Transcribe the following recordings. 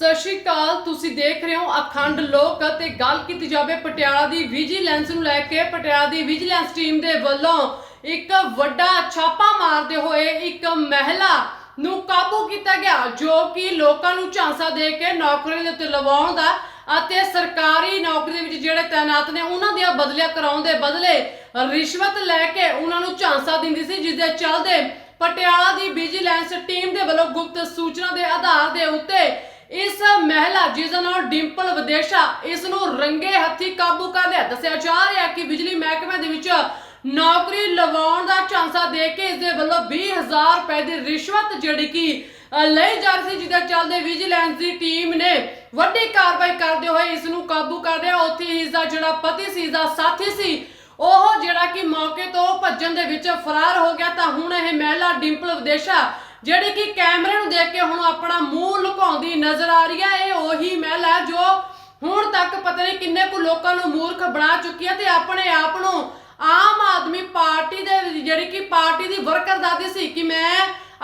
ਸਤਿ ਸ਼੍ਰੀ ਅਕਾਲ, ਤੁਸੀਂ ਦੇਖ ਰਹੇ ਹੋ ਅਖੰਡ ਲੋਕ ਅਤੇ ਗੱਲ ਕੀਤੀ ਜਾਵੇ ਪਟਿਆਲਾ ਦੀ ਵਿਜੀਲੈਂਸ ਨੂੰ ਲੈ ਕੇ, ਪਟਿਆਲਾ ਦੀ ਵਿਜੀਲੈਂਸ ਟੀਮ ਦੇ ਵੱਲੋਂ ਇੱਕ ਵੱਡਾ ਛਾਪਾ ਮਾਰਦੇ ਹੋਏ ਇੱਕ ਮਹਿਲਾ ਨੂੰ ਕਾਬੂ ਕੀਤਾ ਗਿਆ, ਜੋ ਕਿ ਲੋਕਾਂ ਨੂੰ ਝਾਂਸਾ ਦੇ ਕੇ ਨੌਕਰੀ ਦੇ ਉੱਤੇ ਲਵਾਉਣ ਦਾ ਅਤੇ ਸਰਕਾਰੀ ਨੌਕਰੀ ਦੇ ਵਿੱਚ ਜਿਹੜੇ ਤਾਇਨਾਤ ਨੇ, ਉਹਨਾਂ ਦੀਆਂ ਬਦਲੀਆਂ ਕਰਾਉਣ ਦੇ ਬਦਲੇ ਰਿਸ਼ਵਤ ਲੈ ਕੇ ਉਹਨਾਂ ਨੂੰ ਝਾਂਸਾ ਦਿੰਦੀ ਸੀ, ਜਿਸ ਦੇ ਚੱਲਦੇ ਪਟਿਆਲਾ ਦੀ ਵਿਜੀਲੈਂਸ ਟੀਮ ਦੇ ਵੱਲੋਂ ਗੁਪਤ ਸੂਚਨਾ ਦੇ ਆਧਾਰ ਦੇ ਉੱਤੇ ਇਸ ਮਹਿਲਾ, ਜਿਸ ਦਾ ਨਾਮ ਡਿੰਪਲ ਵਿਦੇਸ਼ਾ, ਇਸ ਨੂੰ ਰੰਗੇ ਹੱਥੀ ਕਾਬੂ ਕਰ ਲਿਆ। ਦੱਸਿਆ ਜਾ ਰਿਹਾ ਕਿ ਬਿਜਲੀ ਮਹਿਕਮੇ ਦੇ ਵਿੱਚ ਨੌਕਰੀ ਲਵਾਉਣ ਦਾ ਝਾਂਸਾ ਦੇ ਕੇ ਇਸ ਦੇ ਵੱਲੋਂ 20000 ਰੁਪਏ ਦੀ ਰਿਸ਼ਵਤ ਜਿਹੜੀ ਕਿ ਲਈ ਜਾ ਰਹੀ ਸੀ ਜਿਹਦੇ ਚੱਲਦੇ ਵਿਜੀਲੈਂਸ ਦੀ ਟੀਮ ਨੇ ਵੱਡੀ ਕਾਰਵਾਈ ਕਰਦੇ ਹੋਏ ਇਸ ਨੂੰ ਕਾਬੂ ਕਰ ਲਿਆ। ਉੱਥੇ ਹੀ ਇਸ ਦਾ ਜਿਹੜਾ ਪਤੀ ਸੀ, ਇਸ ਦਾ ਸਾਥੀ ਸੀ, ਉਹ ਜਿਹੜਾ ਕਿ ਮੌਕੇ ਤੋਂ ਭੱਜਣ ਦੇ ਵਿੱਚ ਫਰਾਰ ਹੋ ਗਿਆ। ਤਾਂ ਹੁਣ ਇਹ ਮਹਿਲਾ, ਡਿੰਪਲ ਵਿਦੇਸ਼ਾ, ਜਿਹੜੀ ਕਿ ਕੈਮਰੇ ਨੂੰ ਦੇਖ ਕੇ ਹੁਣ ਆਪਣਾ ਮੂੰਹ ਨਜ਼ਰ ਆ ਰਹੀ ਹੈ, ਇਹ ਉਹੀ ਮਹਿਲਾ ਹੈ ਜੋ ਹੁਣ ਤੱਕ ਪਤਾ ਨਹੀਂ ਕਿੰਨੇ ਕੁ ਲੋਕਾਂ ਨੂੰ ਮੂਰਖ ਬਣਾ ਚੁੱਕੀ ਹੈ ਤੇ ਆਪਣੇ ਆਪ ਨੂੰ ਆਮ ਆਦਮੀ ਪਾਰਟੀ ਦੇ ਜਿਹੜੀ ਕਿ ਪਾਰਟੀ ਦੀ ਵਰਕਰ ਦਾਦੀ ਸੀ ਕਿ ਮੈਂ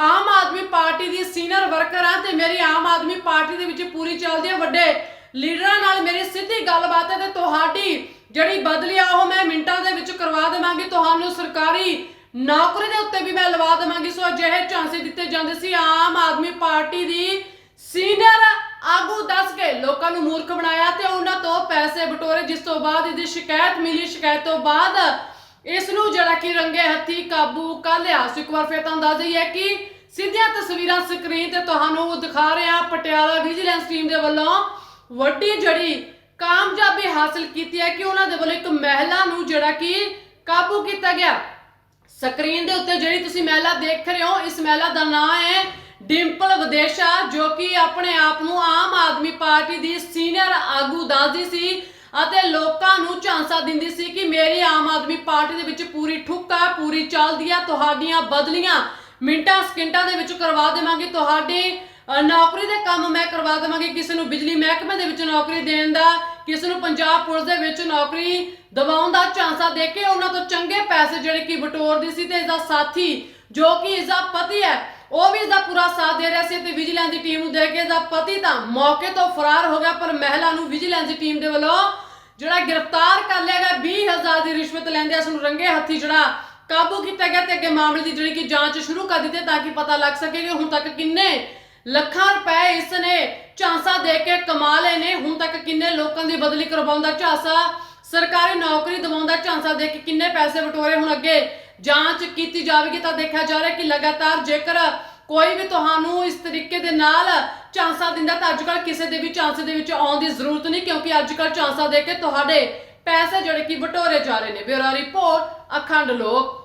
ਆਮ ਆਦਮੀ ਪਾਰਟੀ ਦੀ ਸੀਨੀਅਰ ਵਰਕਰ ਹਾਂ ਤੇ ਮੇਰੀ ਆਮ ਆਦਮੀ ਪਾਰਟੀ ਦੇ ਵਿੱਚ ਪੂਰੀ ਚੱਲਦੀ ਹੈ, ਵੱਡੇ ਲੀਡਰਾਂ ਨਾਲ ਮੇਰੀ ਸਿੱਧੀ ਗੱਲਬਾਤ ਹੈ ਤੇ ਤੁਹਾਡੀ ਜਿਹੜੀ ਬਦਲੀ ਆ, ਉਹ ਮੈਂ ਮਿੰਟਾਂ ਦੇ ਵਿੱਚ ਕਰਵਾ ਦੇਵਾਂਗੀ। ਤੁਹਾਨੂੰ ਸਰਕਾਰੀ ਨੌਕਰੀ ਦੇ ਉੱਤੇ ਵੀ ਮੈਂ ਲਵਾ ਦੇਵਾਂਗੀ, ਸੋ ਅਜਿਹੇ ਝਾਂਸੇ ਦਿੱਤੇ ਜਾਂਦੇ ਸੀ ਆਮ ਆਦਮੀ ਪਾਰਟੀ ਦੀ ਸੀਨੀਅਰ ਆਗੂ ਦੱਸ ਕੇ ਲੋਕਾਂ ਨੂੰ ਮੂਰਖ ਬਣਾਇਆ ਤੇ ਉਹਨਾਂ ਤੋਂ ਪੈਸੇ ਬਟੋਰੇ, ਜਿਸ ਤੋਂ ਬਾਅਦ ਇਹਦੀ ਸ਼ਿਕਾਇਤ ਮਿਲੀ, ਸ਼ਿਕਾਇਤ ਤੋਂ ਬਾਅਦ ਇਸ ਨੂੰ ਜਿਹੜਾ ਕਿ ਰੰਗੇ ਹੱਥੀ ਕਾਬੂ ਕਰ ਲਿਆ। ਸੋ ਇੱਕ ਵਾਰ ਫਿਰ ਤੁਹਾਨੂੰ ਦੱਸ ਦਈਏ ਕਿ ਸਿੱਧੀਆਂ ਤਸਵੀਰਾਂ ਸਕਰੀਨ ਤੇ ਤੁਹਾਨੂੰ ਦਿਖਾ ਰਹੇ ਹਾਂ। ਪਟਿਆਲਾ ਵਿਜੀਲੈਂਸ ਟੀਮ ਦੇ ਵੱਲੋਂ ਵੱਡੀ ਜਿਹੜੀ ਕਾਮਯਾਬੀ ਹਾਸਲ ਕੀਤੀ ਹੈ ਕਿ ਉਹਨਾਂ ਦੇ ਵੱਲੋਂ ਇੱਕ ਮਹਿਲਾ ਨੂੰ ਜਿਹੜਾ ਕਿ ਕਾਬੂ ਕੀਤਾ ਗਿਆ। ਸਕਰੀਨ ਦੇ ਉੱਤੇ ਜਿਹੜੀ ਤੁਸੀਂ ਮਹਿਲਾ ਦੇਖ ਰਹੇ ਹੋ, ਇਸ ਮਹਿਲਾ ਦਾ ਨਾਮ ਹੈ ਡਿੰਪਲ ਵਿਦੇਸ਼ਾ, ਜੋ ਕਿ ਆਪਣੇ ਆਪ ਨੂੰ ਆਮ ਆਦਮੀ ਪਾਰਟੀ ਦੀ ਸੀਨੀਅਰ ਆਗੂ ਦੱਸਦੀ ਸੀ ਅਤੇ ਲੋਕਾਂ ਨੂੰ ਝਾਂਸਾ ਦਿੰਦੀ ਸੀ ਕਿ ਮੇਰੀ ਆਮ ਆਦਮੀ ਪਾਰਟੀ ਦੇ ਵਿੱਚ ਪੂਰੀ ਠੁੱਕ ਆ, ਪੂਰੀ ਚੱਲਦੀ ਆ, ਤੁਹਾਡੀਆਂ ਬਦਲੀਆਂ ਮਿੰਟਾਂ, ਸਕਿੰਟਾਂ ਦੇ ਵਿੱਚ ਕਰਵਾ ਦੇਵਾਂਗੀ, ਤੁਹਾਡੀ ਨੌਕਰੀ ਦੇ ਕੰਮ ਮੈਂ ਕਰਵਾ ਦੇਵਾਂਗੀ, ਕਿਸੇ ਨੂੰ ਬਿਜਲੀ ਮਹਿਕਮੇ ਦੇ ਵਿੱਚ ਨੌਕਰੀ ਦੇਣ ਦਾ, ਕਿਸੇ ਨੂੰ ਪੰਜਾਬ ਪੁਲਿਸ ਦੇ ਵਿੱਚ ਨੌਕਰੀ ਦਿਵਾਉਣ ਦਾ ਝਾਂਸਾ ਦੇ ਕੇ ਉਹਨਾਂ ਤੋਂ ਚੰਗੇ ਪੈਸੇ ਜਿਹੜੇ ਕਿ ਬਟੋਰਦੀ ਸੀ ਤੇ ਇਸ ਦਾ ਸਾਥੀ ਜੋ ਕਿ ਇਸ ਦਾ ਪਤੀ ਹੈ ਉਹ ਵੀ ਇਸਦਾ ਪੂਰਾ ਸਾਥ ਦੇ ਰਿਹਾ ਸੀ ਤੇ ਵਿਜੀਲੈਂਸ ਦੀ ਟੀਮ ਨੂੰ ਦੇਖ ਕੇ ਇਸ ਪਤੀ ਤਾਂ ਮੌਕੇ ਤੋਂ ਫਰਾਰ ਹੋ ਗਿਆ, ਪਰ ਮਹਿਲਾ ਨੂੰ ਵਿਜੀਲੈਂਸ ਦੀ ਟੀਮ ਦੇ ਵੱਲੋਂ ਜਿਹੜਾ ਗ੍ਰਿਫਤਾਰ ਕਰ ਲਿਆ ਗਿਆ 20000 ਦੀ ਰਿਸ਼ਵਤ ਲੈਂਦੇ ਉਸ ਨੂੰ ਰੰਗੇ ਹੱਥੀ ਜਿਹੜਾ ਕਾਬੂ ਕੀਤਾ ਗਿਆ ਤੇ ਅੱਗੇ ਮਾਮਲੇ ਦੀ ਜਿਹੜੀ ਕਿ ਜਾਂਚ ਸ਼ੁਰੂ ਕਰ ਦਿੱਤੀ ਤਾਂ ਕਿ ਪਤਾ ਲੱਗ ਸਕੇ ਕਿ ਹੁਣ ਤੱਕ ਕਿੰਨੇ ਲੱਖਾਂ ਰੁਪਏ ਇਸ ਨੇ ਝਾਂਸਾ ਦੇ ਕੇ ਕਮਾ ਲਏ ਨੇ, ਹੁਣ ਤੱਕ ਕਿੰਨੇ ਲੋਕਾਂ ਦੀ ਬਦਲੀ ਕਰਵਾਉਂਦਾ ਝਾਂਸਾ, ਸਰਕਾਰੀ ਨੌਕਰੀ ਦਿਵਾਉਣ ਝਾਂਸਾ ਦੇ ਕੇ ਕਿੰਨੇ ਪੈਸੇ ਵਟੋਰੇ ਹੁਣ ਅੱਗੇ ਜਾਂਚ ਕੀਤੀ ਜਾਵੇਗੀ ਤਾਂ ਦੇਖਿਆ ਜਾ ਰਿਹਾ ਕਿ ਲਗਾਤਾਰ ਜੇਕਰ ਕੋਈ ਵੀ ਤੁਹਾਨੂੰ ਇਸ ਤਰੀਕੇ ਦੇ ਨਾਲ ਝਾਂਸਾ ਦਿੰਦਾ ਤਾਂ ਅੱਜਕੱਲ ਕਿਸੇ ਦੇ ਵੀ ਝਾਂਸੇ ਦੇ ਵਿੱਚ ਆਉਣ ਦੀ ਜ਼ਰੂਰਤ ਨਹੀਂ, ਕਿਉਂਕਿ ਅੱਜਕੱਲ ਝਾਂਸਾ ਦੇ ਕੇ ਤੁਹਾਡੇ ਪੈਸੇ ਜਿਹੜੇ ਕਿ ਵਟੋਰੇ ਜਾ ਰਹੇ ਨੇ। ਬਿਊਰੋ ਰਿਪੋਰਟ, ਅਖੰਡ ਲੋਕ।